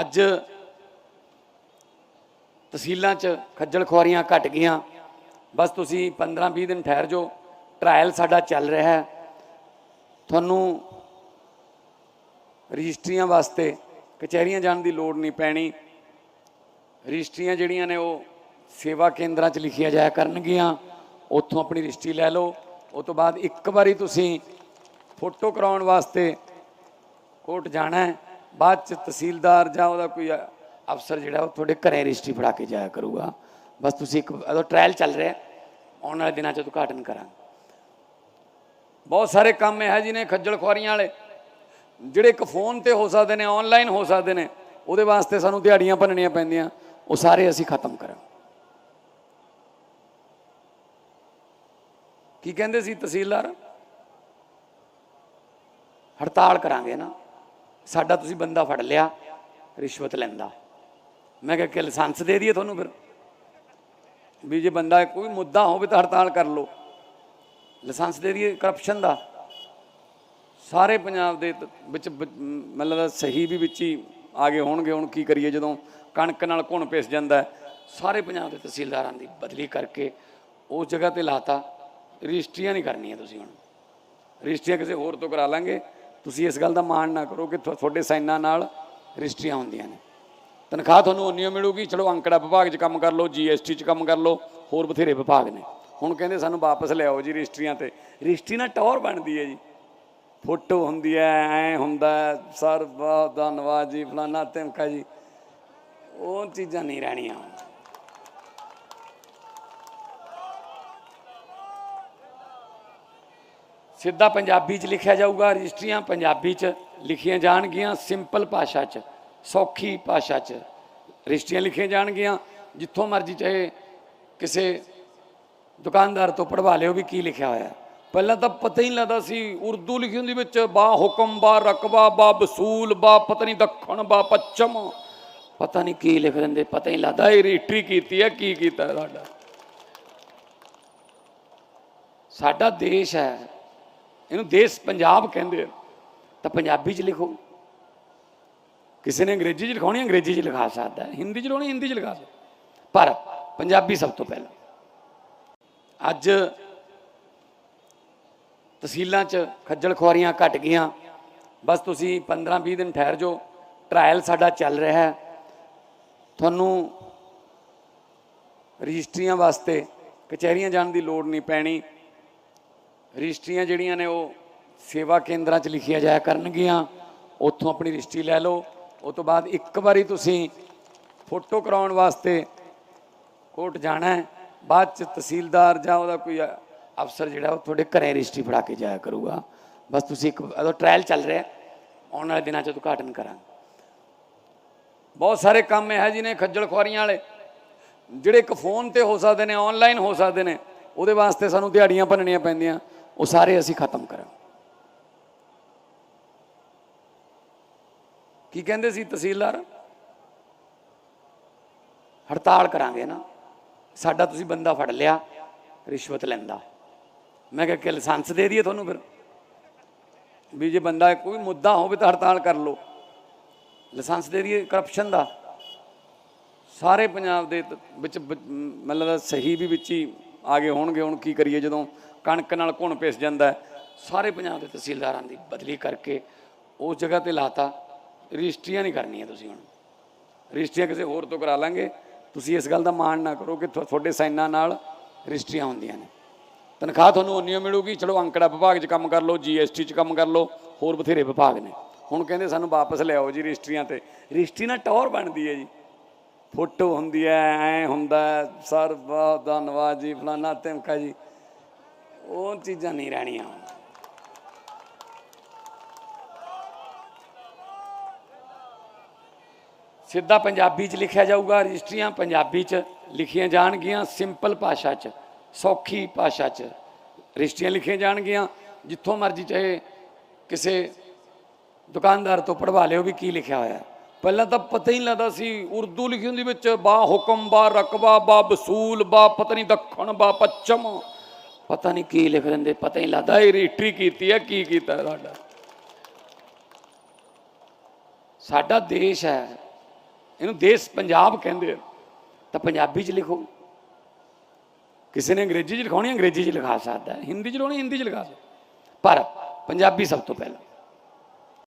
ਅੱਜ ਤਹਿਸੀਲਾਂ 'ਚ ਖੱਜਲ ਖੁਆਰੀਆਂ ਘਟ ਗਈਆਂ। ਬਸ ਤੁਸੀਂ 15-20 ਦਿਨ ਠਹਿਰ ਜਾਓ। ਟ੍ਰਾਇਲ ਸਾਡਾ ਚੱਲ ਰਿਹਾ ਹੈ। ਤੁਹਾਨੂੰ ਰਜਿਸਟਰੀਆਂ ਵਾਸਤੇ ਕਚਹਿਰੀਆਂ ਜਾਣ ਦੀ ਲੋੜ ਨਹੀਂ ਪੈਣੀ। ਰਜਿਸਟਰੀਆਂ ਜਿਹੜੀਆਂ ਨੇ ਉਹ ਸੇਵਾ ਕੇਂਦਰਾਂ 'ਚ ਲਿਖੀਆਂ ਜਾਇਆ ਕਰਨਗੀਆਂ। ਉੱਥੋਂ ਆਪਣੀ ਰਜਿਸਟਰੀ ਲੈ ਲਓ। ਉਸ ਤੋਂ ਬਾਅਦ ਇੱਕ ਵਾਰੀ ਤੁਸੀਂ ਫੋਟੋ ਕਰਾਉਣ ਵਾਸਤੇ ਕੋਰਟ ਜਾਣਾ ਹੈ। ਬਾਅਦ ਚ ਤਹਿਸੀਲਦਾਰ ਜਾਂ ਉਹਦਾ ਕੋਈ ਅਫਸਰ ਜਿਹੜਾ ਉਹ ਤੁਹਾਡੇ ਘਰੇ ਰਜਿਸਟਰੀ ਫੜਾ ਕੇ ਜਾਇਆ ਕਰੂਗਾ। ਬਸ ਤੁਸੀਂ ਇੱਕ ਉਹਦਾ ਟ੍ਰਾਇਲ ਚੱਲ ਰਿਹਾ। ਆਉਣ ਵਾਲੇ ਦਿਨਾਂ ਚ ਉਦਘਾਟਨ ਕਰਾਂਗੇ। ਬਹੁਤ ਸਾਰੇ ਕੰਮ ਇਹ ਜੀ ਨੇ ਖੱਜਲ ਖੁਆਰੀਆਂ ਵਾਲੇ। ਜਿਹੜੇ ਇੱਕ ਫੋਨ ਤੇ ਹੋ ਸਕਦੇ ਨੇ ਆਨਲਾਈਨ ਹੋ ਸਕਦੇ ਨੇ, ਉਹਦੇ ਵਾਸਤੇ ਸਾਨੂੰ ਦਿਹਾੜੀਆਂ ਭੰਨਣੀਆਂ ਪੈਂਦੀਆਂ। ਉਹ ਸਾਰੇ ਅਸੀਂ ਖਤਮ ਕਰਾਂ ਕੀ ਕਹਿੰਦੇ ਸੀ ਤਹਿਸੀਲਦਾਰ? ਹੜਤਾਲ ਕਰਾਂਗੇ ਨਾ। ਸਾਡਾ ਤੁਸੀਂ ਬੰਦਾ ਫੜ ਲਿਆ, ਰਿਸ਼ਵਤ ਲੈਂਦਾ। ਮੈਂ ਕਿਹਾ, ਕਿ ਲਾਇਸੈਂਸ ਦੇ ਦਈਏ ਤੁਹਾਨੂੰ ਫਿਰ? ਵੀ ਜੇ ਬੰਦਾ ਕੋਈ ਮੁੱਦਾ ਹੋਵੇ ਤਾਂ ਹੜਤਾਲ ਕਰ ਲਓ। ਲਾਇਸੈਂਸ ਦੇ ਦਈਏ ਕਰਪਸ਼ਨ ਦਾ। ਸਾਰੇ ਪੰਜਾਬ ਦੇ ਵਿੱਚ ਮਤਲਬ ਸਹੀ ਵੀ ਵਿੱਚ ਹੀ ਆ ਗਏ ਹੋਣਗੇ। ਹੁਣ ਕੀ ਕਰੀਏ, ਜਦੋਂ ਕਣਕ ਨਾਲ ਘੁਣ ਪਿਸ ਜਾਂਦਾ ਸਾਰੇ ਪੰਜਾਬ ਦੇ ਤਹਿਸੀਲਦਾਰਾਂ ਦੀ ਬਦਲੀ ਕਰਕੇ ਉਸ ਜਗ੍ਹਾ ਤੇ ਲਾਤਾ। ਰਜਿਸਟਰੀਆਂ ਨਹੀਂ ਕਰਨੀਆਂ ਤੁਸੀਂ ਹੁਣ। ਰਜਿਸਟਰੀਆਂ ਕਿਸੇ ਹੋਰ ਤੋਂ ਕਰਾ ਲਾਂਗੇ। ਤੁਸੀਂ ਇਸ ਗੱਲ ਦਾ ਮਾਣ ਨਾ ਕਰੋ ਕਿ ਤੁਹਾਡੇ ਸਾਈਨਾਂ ਨਾਲ ਰਜਿਸਟਰੀਆਂ ਹੁੰਦੀਆਂ ਨੇ। ਤਨਖਾਹ ਤੁਹਾਨੂੰ ਉਨੀ ਮਿਲੂਗੀ, ਚਲੋ ਅੰਕੜਾ ਵਿਭਾਗ 'ਚ ਕੰਮ ਕਰ ਲਓ ਜੀਐਸਟੀ 'ਚ ਕੰਮ ਕਰ ਲਓ, ਹੋਰ ਬਥੇਰੇ ਵਿਭਾਗ ਨੇ। ਹੁਣ ਕਹਿੰਦੇ ਸਾਨੂੰ ਵਾਪਸ ਲਿਆਓ ਜੀ ਰਜਿਸਟਰੀਆਂ ਤੇ। ਰਜਿਸਟਰੀ ਨਾਲ ਟੌਰ ਬਣਦੀ ਹੈ ਜੀ। ਫੋਟੋ ਹੁੰਦੀ ਹੈ, ਐ ਹੁੰਦਾ ਸਰ ਬਹੁਤ ਧੰਨਵਾਦ ਜੀ, ਫਲਾਨਾ ਧਮਕਾ ਜੀ। ਉਹ ਚੀਜ਼ਾਂ ਨਹੀਂ ਰਹਿਣੀਆਂ। ਸਿੱਧਾ ਪੰਜਾਬੀ ਚ ਲਿਖਿਆ ਜਾਊਗਾ, ਰਜਿਸਟਰੀਆਂ ਪੰਜਾਬੀ ਚ ਲਿਖੀਆਂ ਜਾਣਗੀਆਂ, ਸਿੰਪਲ ਭਾਸ਼ਾ ਚ, ਸੌਖੀ ਭਾਸ਼ਾ ਚ ਰਜਿਸਟਰੀਆਂ ਲਿਖੀਆਂ ਜਾਣਗੀਆਂ। ਜਿੱਥੋਂ ਮਰਜ਼ੀ ਚਾਹੇ ਕਿਸੇ ਦੁਕਾਨਦਾਰ ਤੋਂ ਪੜਵਾ ਲਿਓ ਵੀ ਕੀ ਲਿਖਿਆ ਹੋਇਆ। ਪਹਿਲਾਂ ਤਾਂ ਪਤਾ ਹੀ ਨਹੀਂ ਲੱਗਦਾ ਸੀ, ਉਰਦੂ ਲਿਖੀ ਹੁੰਦੀ ਵਿੱਚ, ਬਾ ਹੁਕਮ, ਬਾ ਰਕਬਾ, ਬਾ ਵਸੂਲ, ਬਾ ਪਤਾ ਨਹੀਂ ਦੱਖਣ, ਬਾ ਪੱਛਮ। ਪਤਾ ਨਹੀਂ ਕੀ ਲਿਖ ਦਿੰਦੇ, ਪਤਾ ਹੀ ਲੱਗਦਾ ਇਹ ਰਜਿਸਟਰੀ ਕੀਤੀ ਹੈ, ਕੀ ਕੀਤਾ ਹੈ ਸਾਡਾ। ਸਾਡਾ ਦੇਸ਼ ਹੈ। ਇਹਨੂੰ ਦੇਸ਼ ਪੰਜਾਬ ਕਹਿੰਦੇ ਆ। ਤਾਂ ਪੰਜਾਬੀ ਚ ਲਿਖੋ। ਕਿਸੇ ਨੇ ਅੰਗਰੇਜ਼ੀ ਚ ਲਿਖਾਉਣੀ, ਅੰਗਰੇਜ਼ੀ ਚ ਲਿਖਾ ਸਕਦਾ ਹੈ। ਹਿੰਦੀ ਚ ਲਿਖਾਉਣੀ, ਹਿੰਦੀ ਚ ਲਿਖਾ ਸਕਦਾ ਪਰ ਪੰਜਾਬੀ ਸਭ ਤੋਂ ਪਹਿਲਾਂ। ਅੱਜ ਤਹਿਸੀਲਾਂ 'ਚ ਖੱਜਲ ਖੁਆਰੀਆਂ ਘਟ ਗਈਆਂ। ਬਸ ਤੁਸੀਂ 15-20 ਦਿਨ ਠਹਿਰ ਜਾਓ। ਟ੍ਰਾਇਲ ਸਾਡਾ ਚੱਲ ਰਿਹਾ ਹੈ। ਤੁਹਾਨੂੰ ਰਜਿਸਟਰੀਆਂ ਵਾਸਤੇ ਕਚਹਿਰੀਆਂ ਜਾਣ ਦੀ ਲੋੜ ਨਹੀਂ ਪੈਣੀ। ਰਜਿਸਟਰੀਆਂ ਜਿਹੜੀਆਂ ਨੇ ਉਹ ਸੇਵਾ ਕੇਂਦਰਾਂ 'ਚ ਲਿਖੀਆਂ ਜਾਇਆ ਕਰਨਗੀਆਂ। ਉੱਥੋਂ ਆਪਣੀ ਰਜਿਸਟਰੀ ਲੈ ਲਓ। ਉਸ ਤੋਂ ਬਾਅਦ ਇੱਕ ਵਾਰੀ ਤੁਸੀਂ ਫੋਟੋ ਕਰਾਉਣ ਵਾਸਤੇ ਕੋਰਟ ਜਾਣਾ ਹੈ। ਬਾਅਦ ਚ ਤਹਿਸੀਲਦਾਰ ਜਾਂ ਉਹਦਾ ਕੋਈ ਅਫਸਰ ਜਿਹੜਾ ਉਹ ਤੁਹਾਡੇ ਘਰੇ ਰਜਿਸਟਰੀ ਫੜਾ ਕੇ ਜਾਇਆ ਕਰੂਗਾ। ਬਸ ਤੁਸੀਂ ਇੱਕ ਉਹਦਾ ਟ੍ਰਾਇਲ ਚੱਲ ਰਿਹਾ ਆਉਣ ਵਾਲੇ ਦਿਨਾਂ 'ਚ ਉਦਘਾਟਨ ਕਰਾਂਗੇ। ਬਹੁਤ ਸਾਰੇ ਕੰਮ ਇਹ ਜੀ ਨੇ ਖੱਜਲ ਖੁਆਰੀਆਂ ਵਾਲੇ। ਜਿਹੜੇ ਇੱਕ ਫੋਨ ਤੇ ਹੋ ਸਕਦੇ ਨੇ ਆਨਲਾਈਨ ਹੋ ਸਕਦੇ ਨੇ, ਉਹਦੇ ਵਾਸਤੇ ਸਾਨੂੰ ਦਿਹਾੜੀਆਂ ਭੰਨਣੀਆਂ ਪੈਂਦੀਆਂ। ਉਹ ਸਾਰੇ ਅਸੀਂ ਖਤਮ ਕਰਾਂ ਕੀ ਕਹਿੰਦੇ ਸੀ ਤਹਿਸੀਲਦਾਰ? ਹੜਤਾਲ ਕਰਾਂਗੇ ਨਾ। ਸਾਡਾ ਤੁਸੀਂ ਬੰਦਾ ਫੜ ਲਿਆ, ਰਿਸ਼ਵਤ ਲੈਂਦਾ। ਮੈਂ ਕਿਹਾ ਕਿ ਲਾਇਸੈਂਸ ਦੇ ਦਈਏ ਤੁਹਾਨੂੰ ਫਿਰ। ਵੀ ਜੇ ਬੰਦਾ ਕੋਈ ਮੁੱਦਾ ਹੋਵੇ ਤਾਂ ਹੜਤਾਲ ਕਰ ਲਓ। ਲਾਇਸੈਂਸ ਦੇ ਦਈਏ ਕਰਪਸ਼ਨ ਦਾ। ਸਾਰੇ ਪੰਜਾਬ ਦੇ ਵਿੱਚ ਮਤਲਬ ਸਹੀ ਵੀ ਵਿੱਚ ਹੀ ਆ ਗਏ ਹੋਣਗੇ। ਹੁਣ ਕੀ ਕਰੀਏ ਜਦੋਂ ਕਣਕ ਨਾਲ ਘੁਣ ਪਿਸ ਜਾਂਦਾ ਸਾਰੇ ਪੰਜਾਬ ਦੇ ਤਹਿਸੀਲਦਾਰਾਂ ਦੀ ਬਦਲੀ ਕਰਕੇ ਉਸ ਜਗ੍ਹਾ ਤੇ ਲਾਤਾ। ਰਜਿਸਟਰੀਆਂ ਨਹੀਂ ਕਰਨੀਆਂ ਤੁਸੀਂ ਹੁਣ। ਰਜਿਸਟਰੀਆਂ ਕਿਸੇ ਹੋਰ ਤੋਂ ਕਰਾ ਲਾਂਗੇ। ਤੁਸੀਂ ਇਸ ਗੱਲ ਦਾ ਮਾਣ ਨਾ ਕਰੋ ਕਿ ਤੁਹਾਡੇ ਸਾਈਨਾਂ ਨਾਲ ਰਜਿਸਟਰੀਆਂ ਹੁੰਦੀਆਂ ਨੇ। ਤਨਖਾਹ ਤੁਹਾਨੂੰ ਉਨੀ ਮਿਲੂਗੀ। ਚਲੋ ਅੰਕੜਾ ਵਿਭਾਗ 'ਚ ਕੰਮ ਕਰ ਲਓ ਜੀਐਸਟੀ 'ਚ ਕੰਮ ਕਰ ਲਓ, ਹੋਰ ਬਥੇਰੇ ਵਿਭਾਗ ਨੇ। ਹੁਣ ਕਹਿੰਦੇ ਸਾਨੂੰ ਵਾਪਸ ਲਿਆਓ ਜੀ ਰਜਿਸਟਰੀਆਂ ਤੇ। ਰਜਿਸਟਰੀ ਨਾਲ ਟੌਰ ਬਣਦੀ ਹੈ ਜੀ। ਫੋਟੋ ਹੁੰਦੀ ਹੈ, ਐ ਹੁੰਦਾ ਸਰ ਬਹੁਤ ਧੰਨਵਾਦ ਜੀ, ਫਲਾਨਾ ਧਮਕਾ ਜੀ। ਉਹ ਚੀਜ਼ਾਂ ਨਹੀਂ ਰਹਿਣੀਆਂ। ਸਿੱਧਾ ਪੰਜਾਬੀ ਚ ਲਿਖਿਆ ਜਾਊਗਾ, ਰਜਿਸਟਰੀਆਂ ਪੰਜਾਬੀ ਚ ਲਿਖੀਆਂ ਜਾਣਗੀਆਂ, ਸਿੰਪਲ ਭਾਸ਼ਾ ਚ, ਸੌਖੀ ਭਾਸ਼ਾ ਚ ਰਜਿਸਟਰੀਆਂ ਲਿਖੀਆਂ ਜਾਣਗੀਆਂ। ਜਿੱਥੋਂ ਮਰਜ਼ੀ ਚਾਹੇ ਕਿਸੇ ਦੁਕਾਨਦਾਰ ਤੋਂ ਪੜਵਾ ਲਿਓ ਵੀ ਕੀ ਲਿਖਿਆ ਹੋਇਆ। ਪਹਿਲਾਂ ਤਾਂ ਪਤਾ ਹੀ ਨਹੀਂ ਲੱਗਦਾ ਸੀ, ਉਰਦੂ ਲਿਖੀ ਹੁੰਦੀ ਵਿੱਚ, ਬਾ ਹੁਕਮ, ਬਾ ਰਕਬਾ, ਬਾ ਵਸੂਲ, ਬਾ ਪਤਨੀ ਦੱਖਣ, ਬਾ ਪੱਛਮ। ਪਤਾ ਨਹੀਂ ਕੀ ਲਿਖ ਦਿੰਦੇ, ਪਤਾ ਹੀ ਨਹੀਂ ਲੱਗਦਾ ਇਹ ਰਜਿਸਟਰੀ ਕੀਤੀ ਹੈ ਕੀ ਕੀਤਾ ਹੈ ਸਾਡਾ। ਸਾਡਾ ਦੇਸ਼ ਹੈ, ਇਹਨੂੰ ਦੇਸ਼ ਪੰਜਾਬ ਕਹਿੰਦੇ ਆ। ਤਾਂ ਪੰਜਾਬੀ 'ਚ ਲਿਖੋ। ਕਿਸੇ ਨੇ ਅੰਗਰੇਜ਼ੀ 'ਚ ਲਿਖਾਉਣੀ, ਅੰਗਰੇਜ਼ੀ 'ਚ ਲਿਖਾ ਸਕਦਾ ਹਿੰਦੀ 'ਚ ਲਿਖਾਉਣੀ, ਹਿੰਦੀ 'ਚ ਲਿਖਾ ਸਕਦਾ ਪਰ ਪੰਜਾਬੀ ਸਭ ਤੋਂ ਪਹਿਲਾਂ।